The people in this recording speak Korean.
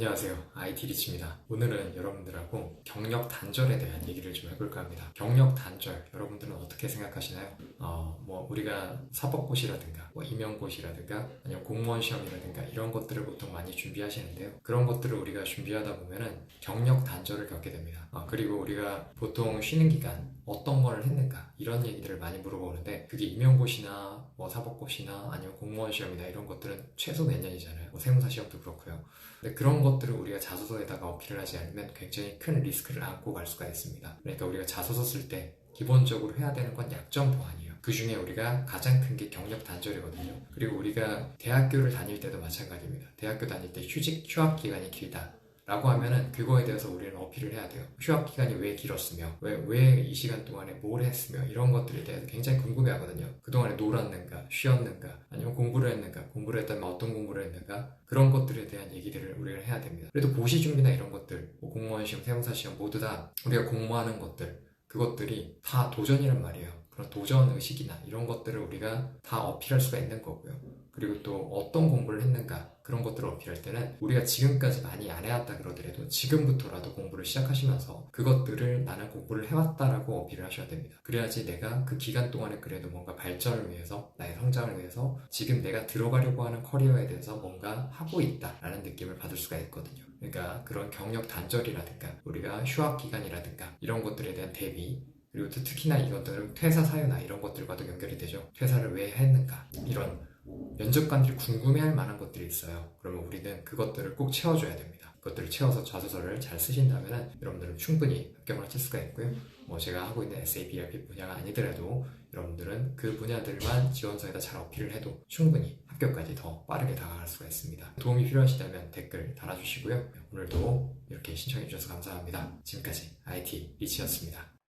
안녕하세요. IT 리치입니다. 오늘은 여러분들하고 경력 단절에 대한 얘기를 좀 해볼까 합니다. 경력 단절, 여러분들은 어떻게 생각하시나요? 어, 뭐, 우리가 사법고시라든가, 뭐, 임용고시라든가, 아니면 공무원 시험이라든가, 이런 것들을 보통 많이 준비하시는데요. 그런 것들을 우리가 준비하다 보면은 경력 단절을 겪게 됩니다. 어, 그리고 우리가 보통 쉬는 기간, 어떤 걸 했는가, 이런 얘기들을 많이 물어보는데, 그게 임용고시나, 뭐, 사법고시나, 아니면 공무원 시험이나 이런 것들은 최소 몇 년이잖아요. 뭐, 세무사 시험도 그렇고요. 근데 그런 것들을 우리가 자 소서에다가 어필을 하지 않으면 굉장히 큰 리스크를 안고 갈 수가 있습니다. 그러니까 우리가 자소서 쓸 때 기본적으로 해야 되는 건 약점 보완이에요. 그 중에 우리가 가장 큰 게 경력 단절이거든요. 그리고 우리가 대학교를 다닐 때도 마찬가지입니다. 대학교 다닐 때 휴직, 휴학 기간이 길다. 라고 하면은 그거에 대해서 우리는 어필을 해야 돼요. 휴학 기간이 왜 길었으며, 왜, 왜 이 시간 동안에 뭘 했으며, 이런 것들에 대해서 굉장히 궁금해 하거든요. 그동안에 놀았는가, 쉬었는가, 아니면 공부를 했는가, 공부를 했다면 어떤 공부를 했는가, 그런 것들에 대한 얘기들을 우리가 해야 됩니다. 그래도 고시 준비나 이런 것들, 뭐 공무원 시험, 세무사 시험 모두 다 우리가 공모하는 것들, 그것들이 다 도전이란 말이에요. 그런 도전 의식이나 이런 것들을 우리가 다 어필할 수가 있는 거고요. 그리고 또 어떤 공부를 했는가 그런 것들을 어필할 때는 우리가 지금까지 많이 안 해왔다 그러더라도 지금부터라도 공부를 시작하시면서 그것들을 나는 공부를 해왔다라고 어필을 하셔야 됩니다. 그래야지 내가 그 기간 동안에 그래도 뭔가 발전을 위해서 나의 성장을 위해서 지금 내가 들어가려고 하는 커리어에 대해서 뭔가 하고 있다라는 느낌을 받을 수가 있거든요. 그러니까 그런 경력 단절이라든가 우리가 휴학 기간이라든가 이런 것들에 대한 대비 그리고 또 특히나 이것들은 퇴사 사유나 이런 것들과도 연결이 되죠. 퇴사를 왜 했는가 이런 면접관들이 궁금해할 만한 것들이 있어요. 그러면 우리는 그것들을 꼭 채워줘야 됩니다. 그것들을 채워서 자소서를 잘 쓰신다면 여러분들은 충분히 합격을 하실 수가 있고요. 뭐 제가 하고 있는 SAP, ERP 분야가 아니더라도 여러분들은 그 분야들만 지원서에다 잘 어필을 해도 충분히 합격까지 더 빠르게 다가갈 수가 있습니다. 도움이 필요하시다면 댓글 달아주시고요. 오늘도 이렇게 신청해 주셔서 감사합니다. 지금까지 IT 리치였습니다.